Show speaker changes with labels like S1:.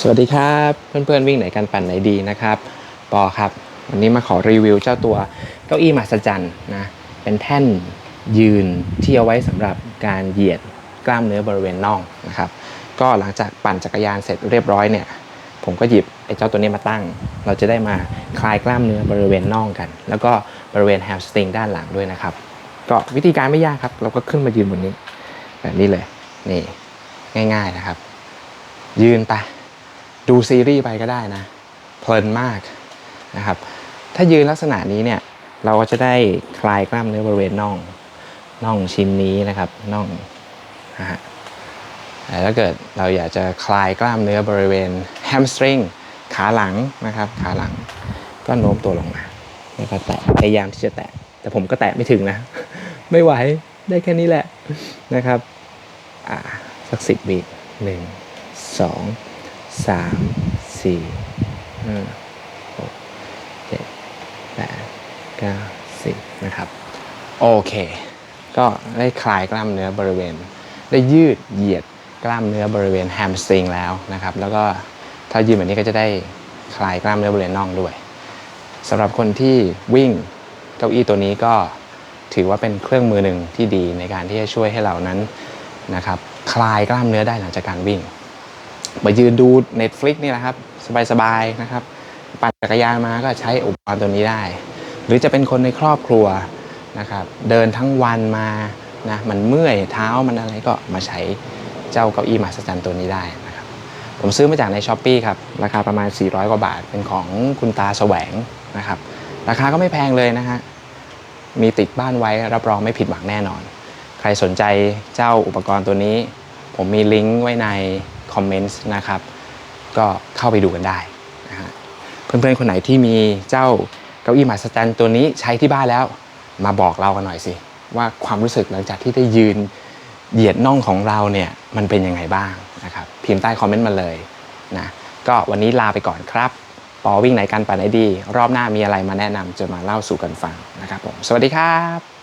S1: สวัสดีครับ เพื่อนๆวิ่งไหนกันปั่นไหนดีนะครับปอครับ วันนี้มาขอรีวิวเจ้าตัวเก้าอี้มหัศจรรย์นะเป็นแท่นยืนที่เอาไว้สำหรับการเหยียดกล้ามเนื้อบริเวณน่องนะครับ ก็หลังจากปั่นจักรยานเสร็จเรียบร้อยเนี่ย ผมก็หยิบไอ้เจ้าตัวนี้มาตั้ง เราจะได้มาคลายกล้ามเนื้อบริเวณน่องกัน แล้วก็บริเวณแฮมสตริงด้านหลังด้วยนะครับ ก็วิธีการไม่ยากครับ เราก็ขึ้นมายืนบนนี้แบบนี้เลยนี่ง่าย ๆนะครับ ยืนไป ดูซีรีส์ไปก็ได้นะ เพลินมากนะครับ ถ้ายืนลักษณะนี้เนี่ย เราก็จะได้คลายกล้ามเนื้อบริเวณน่องน่องชิ้นนี้นะครับน่องนะฮะแต่ถ้าเกิดเราอยากจะคลายกล้ามเนื้อบริเวณแฮมสตริงขาหลังนะครับ ขาหลังก็โน้มตัวลงมาแล้วก็แตะพยายามที่จะแตะ แต่ผมก็แตะไม่ถึงนะ ไม่ไหวได้แค่นี้แหละนะครับ อ่า สักสิบวิหนึ่งสอง สามสี่ห้าหกเจ็ดแปดเก้าสิบนะครับโอเค ก็ได้คลายกล้ามเนื้อบริเวณ ได้ยืดเหยียดกล้ามเนื้อบริเวณแฮมสตริงแล้วนะครับ แล้วก็ถ้ายืนแบบนี้ก็จะได้คลายกล้ามเนื้อบริเวณน่องด้วยสำหรับคนที่วิ่งเก้าอี้ตัวนี้ก็ถือว่าเป็นเครื่องมือหนึ่งที่ดีในการที่จะช่วยให้เรานั้นนะครับ คลายกล้ามเนื้อได้หลังจากการวิ่ง มายืนดู Netflix นี่แหละครับ สบายๆนะครับ ปั่นจักรยานมาก็ใช้อุปกรณ์ตัวนี้ได้ หรือจะเป็นคนในครอบครัวนะครับ เดินทั้งวันมานะมันเมื่อยเท้ามันอะไรก็มาใช้เจ้าเก้าอี้มหัศจรรย์ตัวนี้ได้นะครับ ผมซื้อมาจากในช้อปปีครับราคาประมาณ 400 กว่าบาทเป็นของคุณตาแสวงนะครับ ราคาก็ไม่แพงเลยนะฮะมีติดบ้านไว้รับรองไม่ผิดหวังแน่นอน ใครสนใจเจ้าอุปกรณ์ตัวนี้ ผมมีลิงก์ไว้ใน คอมเมนต์นะครับ ก็เข้าไปดูกันได้นะฮะเพื่อนๆคนไหนที่มีเจ้าเก้าอี้มหัศจรรย์ตัวนี้ใช้ที่บ้านแล้ว มาบอกเรากันหน่อยสิ ว่าความรู้สึกหลังจากที่ได้ยืนเหยียดน่องของเราเนี่ยมันเป็นยังไงบ้างนะครับพิมพ์ใต้คอมเมนต์มาเลยนะก็วันนี้ลาไปก่อนครับ ปอวิ่งไหนกันป่าไหนดี รอบหน้ามีอะไรมาแนะนำจะมาเล่าสู่กันฟังนะครับผม สวัสดีครับ